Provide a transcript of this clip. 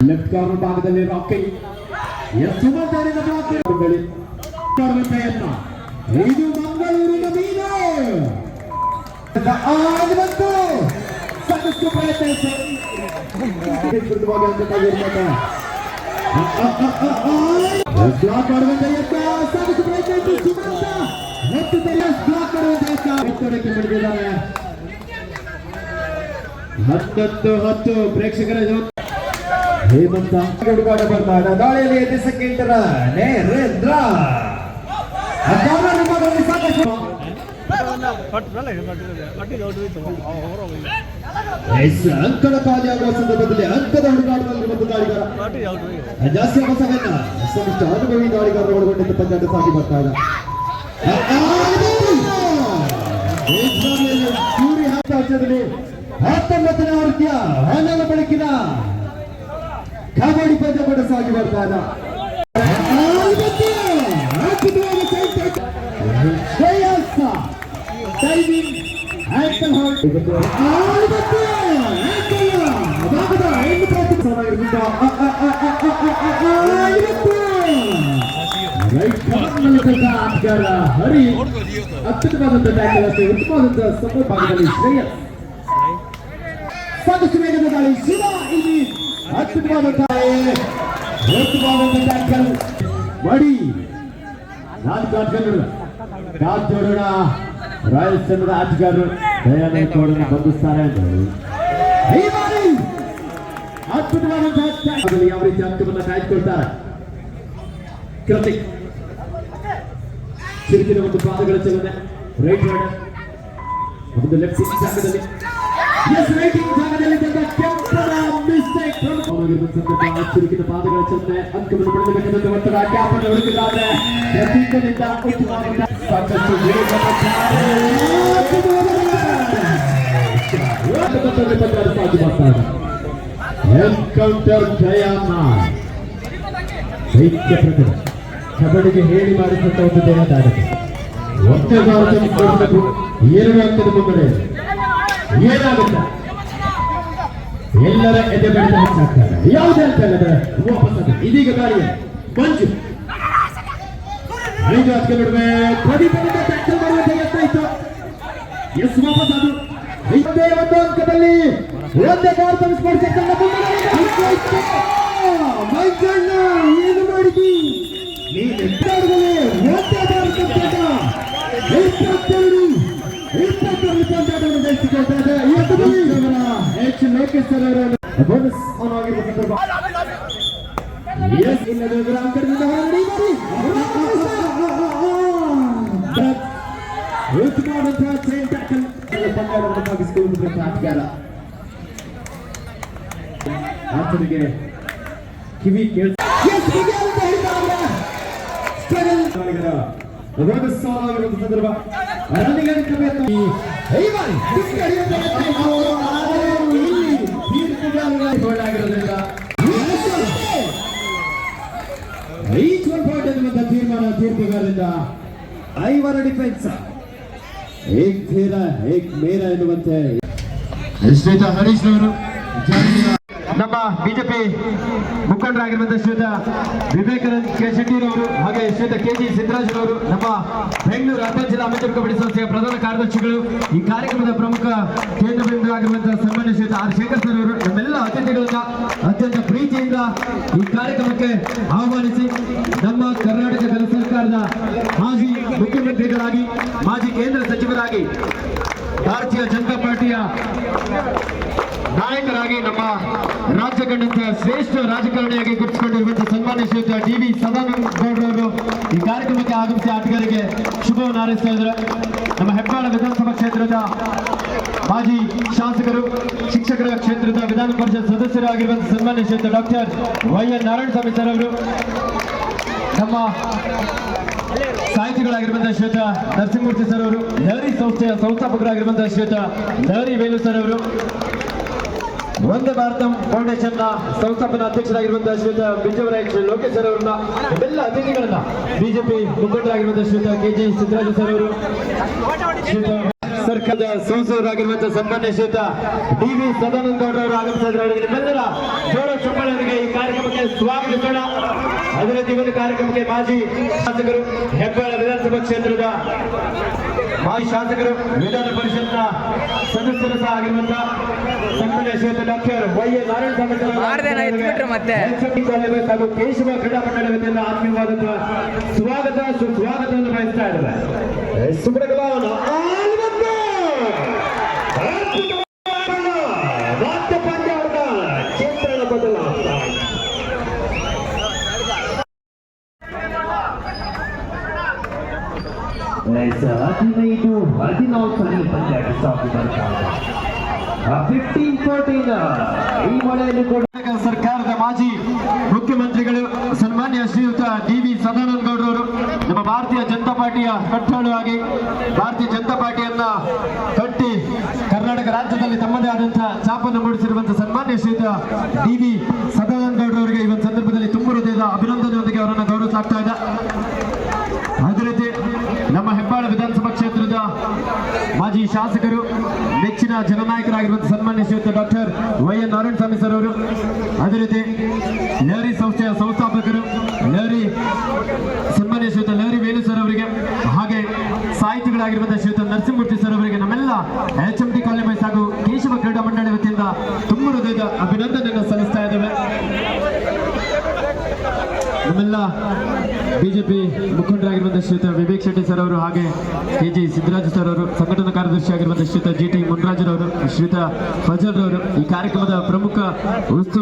Left corner ಭಾಗದಲ್ಲಿ rocking ಎಷ್ಟು ಮಜಾರಿನ block ಬಳಿ ತರುವ ಪ್ರಯತ್ನ ಇದು ಮಂಗಳೂರಿನ ಮೀನು ಆಗಿ ಬಂತು ಸಾಕಷ್ಟು ಪ್ರಯತ್ನ ಇತ್ತು ವಿರುದ್ಧವಾಗಿ ಅಂಕಕ್ಕಾಗಿರ್ಬೇಕು. ಬ್ಲಾಕ್ ಮಾಡುವಂತ ಯತ್ನ ಸಾಕಷ್ಟು ಪ್ರಯತ್ನ ಇತ್ತು ಸುಮಂತ ಮತ್ತು ಬ್ಲಾಕ್ ಮಾಡುವಂತ ಯತ್ನ ಒತ್ತಡಕ್ಕೆ ಬಿಡಿದಿದ್ದಾರೆ ಹತ್ತತ್ತು ಹತ್ತು ಪ್ರೇಕ್ಷಕರ ಜೊತೆ ಹೇಮಂತ ಹುಡುಗಾಟ ಬರ್ತಾಡ ದಾಳಿಯಲ್ಲಿ ಎದುರಿಸಕ್ಕೆ ಇಂಟರ ನೇರೇಂದ್ರ. ಅಂಕದ ವಿಭಾಗದಲ್ಲಿ ಆಗುವ ಸಂದರ್ಭದಲ್ಲಿ ಅಂಕದ ಹುಡುಕಾಟದಲ್ಲಿ ಒಂದು ದಾಳಿಗಾರ. ಜಾಸ್ತಿ ಅವಸರವನ್ನ ಸಮಿಷ್ಟ ಅನುಭವಿ ದಾಳಿಗಾರರು ಒಳಗೊಂಡಿದ್ದ ಪಂದ್ಯಾಟ ಸಾಗಿ ಬರ್ತಾ ಇದೆ. ಸೂರ್ಯ ಹತ್ತೊಂಬತ್ತನೇ ಆವೃತ್ತಿಯ ಹನ್ನೊಂದು ಬೆಳಕಿನ ಕಬಡ್ಡಿ ಪಂದ್ಯ ಕೂಡ ಸಾಗಿ ಬರ್ತಾ ಇದೆ Shreyas timing ankle hold ಆಳ್ಬತ್ತು ankle ಅದಾಗದ ಐದು ಪ್ರಯತ್ನ ಚೆನ್ನಾಗಿರ್ಬಿಟ್ಟ ಆಳ್ಬತ್ತು ರೈಟ್ ಕಮಲ್ನಲ್ಲಿ ಆಟಗಾರ ಹರಿ ಅತ್ಯುತ್ತಮವಾದಂತ ಟ್ಯಾಕಲ್ ಅಷ್ಟೇ ಉತ್ತಮವಾದಂತ ಸಫಲ ಭಾಗದಲ್ಲಿ ಶ್ರೇಯಸ್ ಸಾಕಷ್ಟು ವೇಗದ ದಾಳಿ ಶಿವ ಇಲ್ಲಿ ಅತ್ಯುತ್ತಮವಾದಂತ ಉತ್ತಮವಾದಂತ ಟ್ಯಾಕಲ್ ಮಡಿ ಜೋಡೋಣ ರಾಯಲ್ಸ್ ತಂಡದ ಆಟಗಾರರು ದಯಾನಂದ ಗೌಡರನ್ನು ಬಂಧಿಸ್ತಾರೆ ಅದ್ಭುತವಾದಂತಹ ಯಾವ ರೀತಿ ಅಂಕವನ್ನು ಕಾಯ್ದುಕೊಳ್ತಾರೆ ಕೃತಿಕ್ ಚಿರುಕಿನ ಒಂದು ಪಾದಗಳ ಚಲನೆ ರೈಟ್ ಹ್ಯಾಂಡ್ ಒಂದು ಲೆಫ್ಟ್ ಜಾಗದಲ್ಲಿ ಎಸ್ ಜಾಗದಲ್ಲಿ ತಂದ ಕೆಂಪನ ಮಿಸ್ಟೇಕ್ ಚಿರುಕಿನ ಪಾದಗಳ ಚಲನೆ ಅಂಕವನ್ನು ಪಡೆಯಬೇಕೆಂದ ಒತ್ತಡ ಕ್ಯಾಪ್ ಅನ್ನು ಹುಡುಕಿದ್ದಾರೆ ಪ್ರತೀಕದಿಂದ ಉತ್ತಮವಾದ ಸಾಕಷ್ಟು ವೇಗದ ಎನ್ಕೌಂಟರ್ ಜಯಮ್ಮ ದೈತ್ಯ ಪ್ರಕರಣ ಕಬಡ್ಡಿಗೆ ಹೇಳಿ ಮಾಡಿದಂತ ಒಂದು ದೇಹದಾಡತೆ ಒಂದೇ ಭಾರತ ಕೊಡಬೇಕು ಎರಡು ಅಂಕದ ಮುನ್ನಡೆ ಏನಾಗುತ್ತೆ ಎಲ್ಲರ ಎದೆ ಬೆಳೆದ ಹೆಚ್ಚಾಗ್ತಾರೆ ಯಾವುದೇ ಅಂತ ಹೇಳಿದ್ರೆ ವಾಪಸ್. ಇದೀಗ ದಾಳಿಯ ಮಂಜು. ಐದು ಹತ್ತಿಗೆ ಬಿಡುವೆ ಪ್ರದೀಪನಿಂದ ಪ್ರಯತ್ನ ಇತ್ತು. ಎಸ್ ವಾಪಸ್ ಅದು. ಐದೇ ಒಂದು ಅಂಕದಲ್ಲಿ ಒಂದೇ ಕಾರ್ ಮಂಜಣ್ಣ ಏನು ಮಾಡಿದ್ವಿ ನೀನು ಎತ್ತಾಡುವಲ್ಲಿ ಒಂದೇ ಭಾರತ ತಂಡ. ಇಪ್ಪತ್ತೆರಡು ಇಪ್ಪತ್ತೆರಡು ಎಚ್ ಬೋನಸ್ ಆನ್ ಆಗಿರುವ ಸಂದರ್ಭ ಎಸ್ ಇಲ್ಲದ ಎದುರು ಅಂಕದಿಂದ ಹೊರಗಡೆ ಮಾಡಿ ಉತ್ತಮವಾದಂತಹ ಚೈನ್ ಟ್ಯಾಕಲ್ ಪಂದ್ಯವನ್ನು ಮುಗಿಸಿಕೊಳ್ಳುವಂತಹ ಆಟಗಾರ ಆತನಿಗೆ ಕಿವಿ ಕೇಳ ಒಂದು ಸಾಲಾಗಿರುವ ಸಂದರ್ಭ ರನ್ನಿಂಗ್ ಈ ಹೊಡೆಯುವಂತ ಯತ್ನ ಇತ್ತು. ಆದರೆ ಇಲ್ಲಿ ಈಚ್ ಒನ್ ಪಾಯಿಂಟ್ ಎನ್ನುವಂತ ತೀರ್ಮಾನ ತೀರ್ಪುಗಾರರಿಂದ ಐವರ ಡಿಫೆನ್ಸ್ ಏಕ್ ಧೀರ ಏಕ್ ಮೇರ ಎನ್ನುವಂತೆ. ಶ್ರೀತ ಹರೀಶ್ ಅವರು ನಮ್ಮ ಬಿಜೆಪಿ ಮುಖಂಡರಾಗಿರುವಂತಹ ಶ್ರೀಯುತ ವಿವೇಕಾನಂದ ಕೆ ಶೆಟ್ಟಿರವರು ಹಾಗೆ ಶ್ರೀಯುತ ಕೆ ಜಿ ಸಿದ್ದರಾಜರವರು ನಮ್ಮ ಬೆಂಗಳೂರು ಅರ್ಧ ಜಿಲ್ಲಾ ಕಬಡ್ಡಿ ಸಂಸ್ಥೆಯ ಪ್ರಧಾನ ಕಾರ್ಯದರ್ಶಿಗಳು, ಈ ಕಾರ್ಯಕ್ರಮದ ಪ್ರಮುಖ ಕೇಂದ್ರ ಬಿಂದು ಆಗಿರುವಂತಹ ಸನ್ಮಾನ್ಯ ಶ್ರೀಯುತ ಆರ್. ಶೇಖರ್ ಸರ್ ಅವರು ನಮ್ಮೆಲ್ಲ ಅತಿಥಿಗಳನ್ನ ಅತ್ಯಂತ ಪ್ರೀತಿಯಿಂದ ಈ ಕಾರ್ಯಕ್ರಮಕ್ಕೆ ಆಹ್ವಾನಿಸಿ ನಮ್ಮ ಕರ್ನಾಟಕ ಜನ ಸರ್ಕಾರದ ಮಾಜಿ ಮುಖ್ಯಮಂತ್ರಿಗಳಾಗಿ, ಮಾಜಿ ಕೇಂದ್ರ ಸಚಿವರಾಗಿ ಭಾರತೀಯ ಜನತಾ ಪಾರ್ಟಿಯ ನಾಯಕರಾಗಿ ನಮ್ಮ ರಾಜ್ಯ ಕಂಡಂತ ಶ್ರೇಷ್ಠ ರಾಜಕಾರಣಿಯಾಗಿ ಗುರುತಿಸಿಕೊಂಡಿರುವಂತಹ ಸನ್ಮಾನ್ಯ ಶ್ರೀಯುತ ಡಿ ವಿ ಸದಾನಂದ ಗೌಡರವರು ಈ ಕಾರ್ಯಕ್ರಮಕ್ಕೆ ಆಗಮಿಸಿ ಆಟಗಾರರಿಗೆ ಶುಭವನ್ನು ಹಾರೈಸ್ತಾ ಇದ್ದಾರೆ. ನಮ್ಮ ಹೆಬ್ಬಾಳ ವಿಧಾನಸಭಾ ಕ್ಷೇತ್ರದ ಮಾಜಿ ಶಾಸಕರು, ಶಿಕ್ಷಕರ ಕ್ಷೇತ್ರದ ವಿಧಾನ ಪರಿಷತ್ ಸದಸ್ಯರಾಗಿರುವಂತಹ ಸನ್ಮಾನ್ಯ doctor Y N Narayanaswamy sir ಅವರು, ನಮ್ಮ ಸಾಹಿತಿಗಳಾಗಿರುವಂತಹ ಶ್ವೇತ ನರಸಿಂಹಮೂರ್ತಿ ಸರ್ ಅವರು, ಲಹರಿ ಸಂಸ್ಥೆಯ ಸಂಸ್ಥಾಪಕರಾಗಿರುವಂತಹ ಶ್ವೇತ ಲಹರಿ ವೇಲು ಸರ್ ಅವರು ವಂದೇ ಭಾರತ ಫೌಂಡೇಶನ್ನ ಸಂಸ್ಥಾಪನಾ ಅಧ್ಯಕ್ಷರಾಗಿರುವಂತಹ ಶ್ರೀತ ಬಿಜೆಪಿ ಲೋಕೇಶ್ ಸರ್ ಅವರನ್ನ, ಎಲ್ಲ ಅತಿಥಿಗಳನ್ನ ಬಿಜೆಪಿ ಮುಖಂಡರಾಗಿರುವಂತಹ ಶ್ರೀತ ಕೆ ಜಿ ಸಿದ್ದರಾಜ ಸರ್ ಅವರು ಸರ್ಕಾರದ ಸಂಸದರಾಗಿರುವಂತಹ ಸನ್ಮಾನ್ಯ ಶ್ರೀತ ಡಿ ವಿ ಸದಾನಂದ ಗೌಡರವರು ಆಗಮಿಸಿದ್ರೆ ಅವರಿಗೆ ನಿಮ್ಮೆಲ್ಲರ ಜೋರ ಈ ಕಾರ್ಯಕ್ರಮಕ್ಕೆ ಸ್ವಾಗತಿಸೋಣ. ಅದರ ಒಂದು ಕಾರ್ಯಕ್ರಮಕ್ಕೆ ಮಾಜಿ ಶಾಸಕರು ಹೆಬ್ಬಾಳ ವಿಧಾನಸಭಾ ಕ್ಷೇತ್ರದ ಮಾಜಿ ಶಾಸಕರು ವಿಧಾನ ಪರಿಷತ್ನ ಸದಸ್ಯರು ಸಹ ಆಗಿರುವಂತಹ ಶ್ರೀಯುತ ಡಾಕ್ಟರ್ ವೈ ಎ ನಾರಾಯಣ ಹಾಗೂ ಕೇಶವ ಕ್ರೀಡಾ ಮಂಡಳಿ ವತಿಯಿಂದ ಆತ್ಮೀಯವಾದಂತಹ ಸ್ವಾಗತ ಸುಸ್ವಾಗತವನ್ನು ಬಯಸ್ತಾ ಇದ್ದಾರೆ. ಹದಿನೈದು ಪಂದ್ಯ ಸಾಕು ಫಿಫ್ಟೀನ್ ಫೋರ್ಟೀನ್ ಈ ಮಳೆಯಲ್ಲಿ ಕೂಡ ಸರ್ಕಾರದ ಮಾಜಿ ಮುಖ್ಯಮಂತ್ರಿಗಳು, ಸನ್ಮಾನ್ಯ ಶ್ರೀಯುತ ಡಿ ವಿ ಸದಾನಂದ ಗೌಡರವರು, ನಮ್ಮ ಭಾರತೀಯ ಜನತಾ ಪಾರ್ಟಿಯ ಕಟ್ಟಾಳು ಆಗಿ ಭಾರತೀಯ ಜನತಾ ಪಾರ್ಟಿಯನ್ನ ಕಟ್ಟಿ ಕರ್ನಾಟಕ ರಾಜ್ಯದಲ್ಲಿ ತಮ್ಮದೇ ಆದಂತಹ ಛಾಪನ್ನು ಮೂಡಿಸಿರುವಂತಹ ಸನ್ಮಾನ್ಯ ಶ್ರೀಯುತ ಡಿ ವಿ ಸದಾನಂದ ಗೌಡರವರಿಗೆ ಈ ಸಂದರ್ಭದಲ್ಲಿ ತುಂಬ ಹೃದಯದ ಅಭಿನಂದನೆಯೊಂದಿಗೆ ಅವರನ್ನು ಗೌರವಿಸಲಾಗ್ತಾ ಇದೆ ಅದೇ ರೀತಿ ನಮ್ಮ ಹೆಬ್ಬಾಳ ವಿಧಾನಸಭಾ ಕ್ಷೇತ್ರದ ಮಾಜಿ ಶಾಸಕರು, ನೆಚ್ಚಿನ ಜನನಾಯಕರಾಗಿರುವಂತಹ ಸನ್ಮಾನ್ಯ Shriyut doctor Y N Narayanaswamy sir ಅವರು. ಅದೇ ರೀತಿ ಲಹರಿ ಸಂಸ್ಥೆಯ ಸಂಸ್ಥಾಪಕರು ಲಹರಿ ಸನ್ಮಾನ್ಯ ಶ್ರೀಯುತ ಲಹರಿ ವೇಣು ಸರ್ ಅವರಿಗೆ, ಹಾಗೆ ಸಾಹಿತಿಗಳಾಗಿರುವಂತಹ ಶ್ರೀಯುತ ನರಸಿಂಹಮೂರ್ತಿ ಸರ್ ಅವರಿಗೆ ನಮ್ಮೆಲ್ಲ ಎಚ್ ಎಂ ಟಿ ಕಾಲೇಜ್ ಹಾಗೂ ಕೇಶವ ಕ್ರೀಡಾ ಮಂಡಳಿ ವತಿಯಿಂದ ತುಂಬ ಹೃದಯದ ಅಭಿನಂದನೆಯನ್ನು ನಮ್ಮೆಲ್ಲ ಬಿಜೆಪಿ ಮುಖಂಡರಾಗಿರುವಂತಹ ಶ್ರೀಯುತ ವಿವೇಕ್ ಶೆಟ್ಟಿ ಸರ್ ಅವರು ಹಾಗೆ ಕೆ ಜಿ ಸಿದ್ದರಾಜು ಸರ್ ಅವರು, ಸಂಘಟನಾ ಕಾರ್ಯದರ್ಶಿ ಆಗಿರುವಂತಹ ಶ್ರೀಯುತ ಜಿ ಟಿ ಮುನ್ರಾಜರವರು ಶ್ರೀಯುತ ಫಜಲ್ ಅವರು ಈ ಕಾರ್ಯಕ್ರಮದ ಪ್ರಮುಖ ಉತ್ಸವ